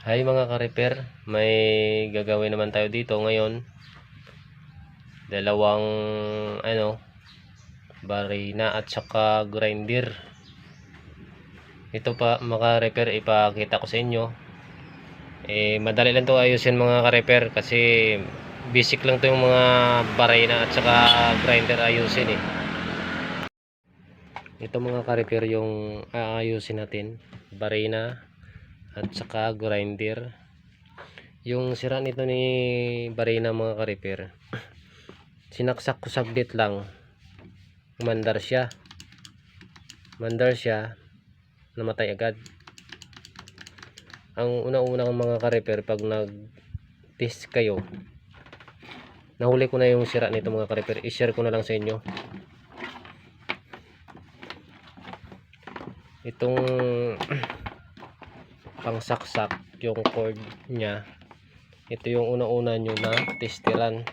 Hi mga ka-repair, may gagawin naman tayo dito ngayon. Dalawang ano, barina at saka grinder. Ito pa mga ka-repair ipakita ko sa inyo. Eh madali lang to ayusin mga ka-repair kasi basic lang to yung mga barina at saka grinder ayusin eh. Ito mga ka-repair yung aayusin natin. Barina at saka grinder. Yung sira nito ni Barina mga ka-repair sinaksak ko saglit lang. Umandar siya. Mandar siya. Namatay agad. Ang una-una ng mga ka-repair pag nag test kayo nahuli ko na yung sira nito mga ka-repair. I-share ko na lang sa inyo. Itong pangsaksak yung cord niya. Ito yung una-una nyo na testiran.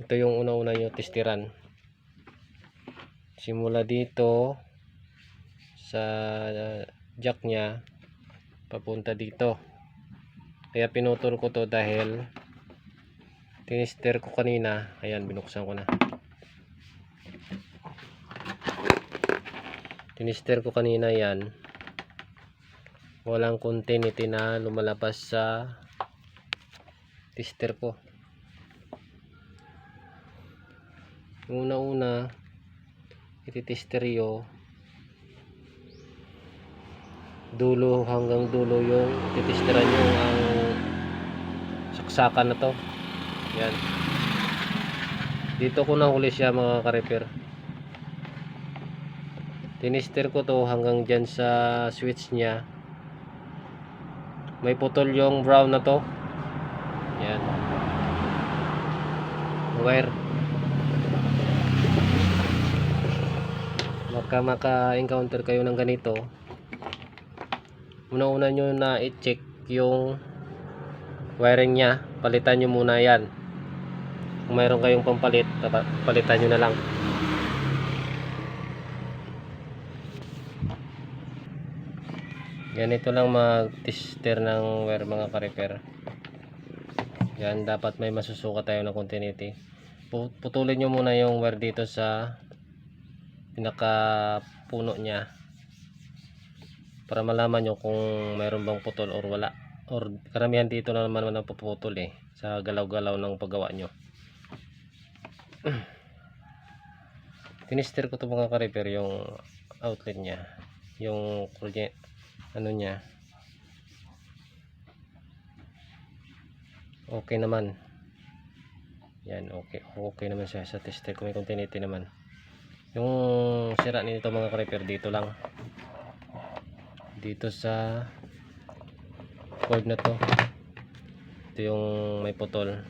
Ito yung una-una nyo testiran. Simula dito sa jack nya papunta dito. Kaya pinutol ko to dahil tinister ko kanina. Ayan binuksan ko na tinister ko kanina yan. Walang continuity na lumalabas sa tester ko. Una una ititesteryo dulo hanggang dulo yung titesteran yung ang saksakan na to. Yan. Dito ko nahuli siya mga ka-repair tinister ko to hanggang dyan sa switch nya may putol yung brown na to. Yan. Wire. Baka maka encounter kayo ng ganito. Una-una nyo na i-check yung wiring nya palitan nyo muna yan. Kung mayroon kayong pampalit palitan nyo na lang ganito lang mag-tester ng wire mga ka-repair. Yan dapat may masusukat tayo ng continuity. Pu- putulin nyo muna yung wire dito sa pinaka puno nya para malaman nyo kung mayroon bang putol or wala. Or karamihan dito na naman naman napuputol eh sa galaw-galaw ng paggawa nyo. Tinister ko to mga ka-repair yung outlet nya yung kurye- ano niya? Okay naman. Yan okay. Okay naman siya sa tester ko may continuity naman. Yung sira nito mga ka-repair dito lang. Dito sa cord na to. Ito yung may putol.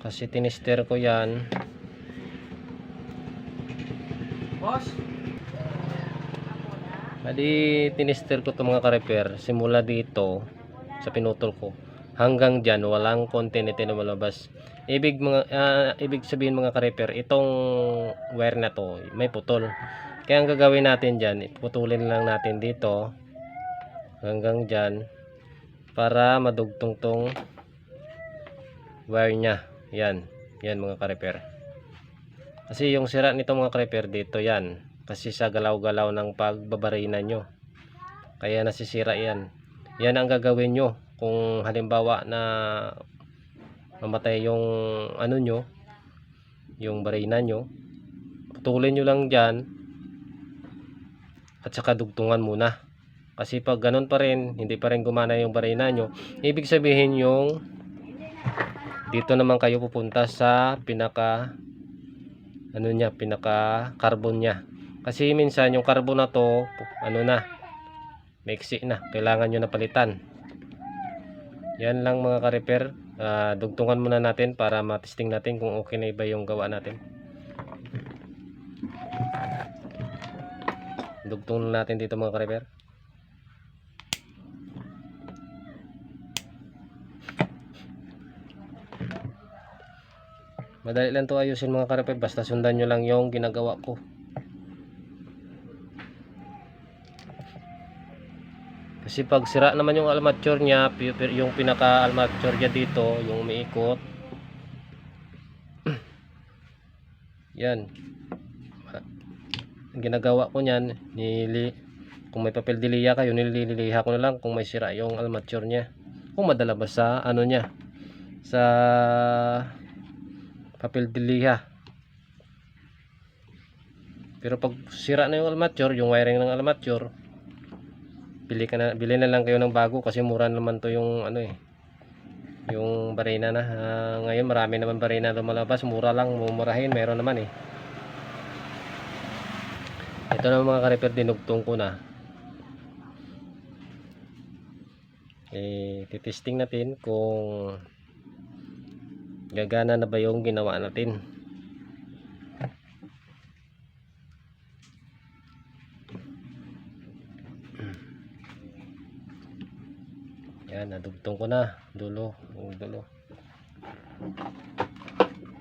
Kasi tinister ko yan. Boss, Bali, tinister ko itong mga ka-repair simula dito sa pinutol ko. Hanggang dyan walang continuity na malabas ibig mga ah, ibig sabihin mga ka-repair itong wire na to may putol. Kaya ang gagawin natin dyan putulin lang natin dito hanggang dyan para madugtong tong wire nya yan yan mga ka-repair. Kasi yung sira nito mga ka-repair dito yan kasi sa galaw-galaw ng pagbabarina nyo. Kaya nasisira yan. Yan ang gagawin nyo. Kung halimbawa na mamatay yung ano nyo yung barina nyo putulin nyo lang dyan at saka dugtungan muna. Kasi pag ganun pa rin hindi pa rin gumana yung barina nyo ibig sabihin yung dito naman kayo pupunta sa pinaka ano niya pinaka carbon niya kasi minsan yung carbon na to, ano na, maiksi na. Kailangan nyo na palitan. Yan lang mga ka-repair. Ah, dugtungan muna natin para matesting natin kung okay na iba yung gawa natin. Dugtong natin dito mga ka-repair. Madali lang to ayusin mga ka-repair. Basta sundan nyo lang yung ginagawa ko. Kasi pag sira naman yung armature niya, yung pinaka armature niya dito, yung umiikot. Yan. Ang ginagawa ko niyan, nili kung may papel diliha kayo, nililiha ko na lang kung may sira yung armature niya. Kung madala ba sa ano niya, sa papel diliha. Pero pag sira na yung armature, yung wiring ng armature, bili ka na bili na lang kayo ng bago kasi mura naman to yung ano eh yung barina na. Ah, ngayon marami naman barina lumalabas. Mura lang mumurahin meron naman eh. Ito na mga ka-repair dinugtong ko na. Eh titesting natin kung gagana na ba yung ginawa natin Yan, nadugtong ko na. Dulo. Yung dulo.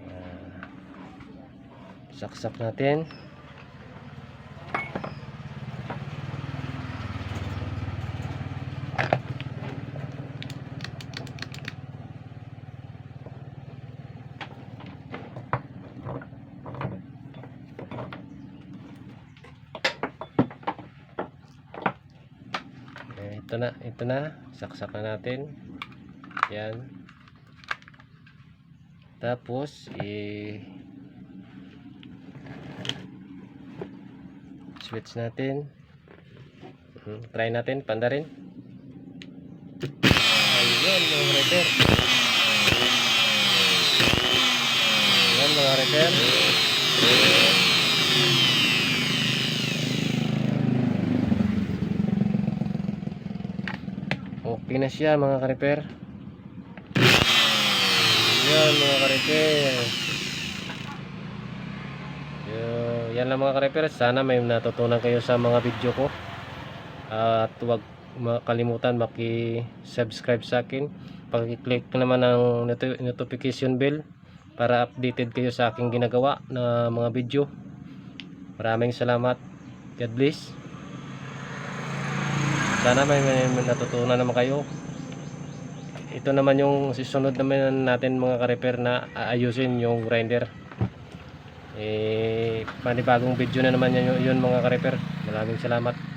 Ah, saksak natin. Eh, ito na, ito na. Saksak na natin. Yan. Tapos, eh, switch natin. Hmm, try natin, panda rin. Ayun, mga repair. Yan, mga repair. Na siya mga ka-repair. Yan mga ka-repair. Yan lang mga ka-repair. Sana may natutunan kayo sa mga video ko. At huwag makalimutan maki-subscribe sa akin. Pag-click naman ng noti- notification bell para updated kayo sa aking ginagawa na mga video. Maraming salamat. God bless. Sana may, may, may natutunan naman kayo. Ito naman yung susunod naman natin mga ka-repair na aayusin yung grinder. Eh, panibagong video na naman yun, yun mga ka-repair. Maraming salamat.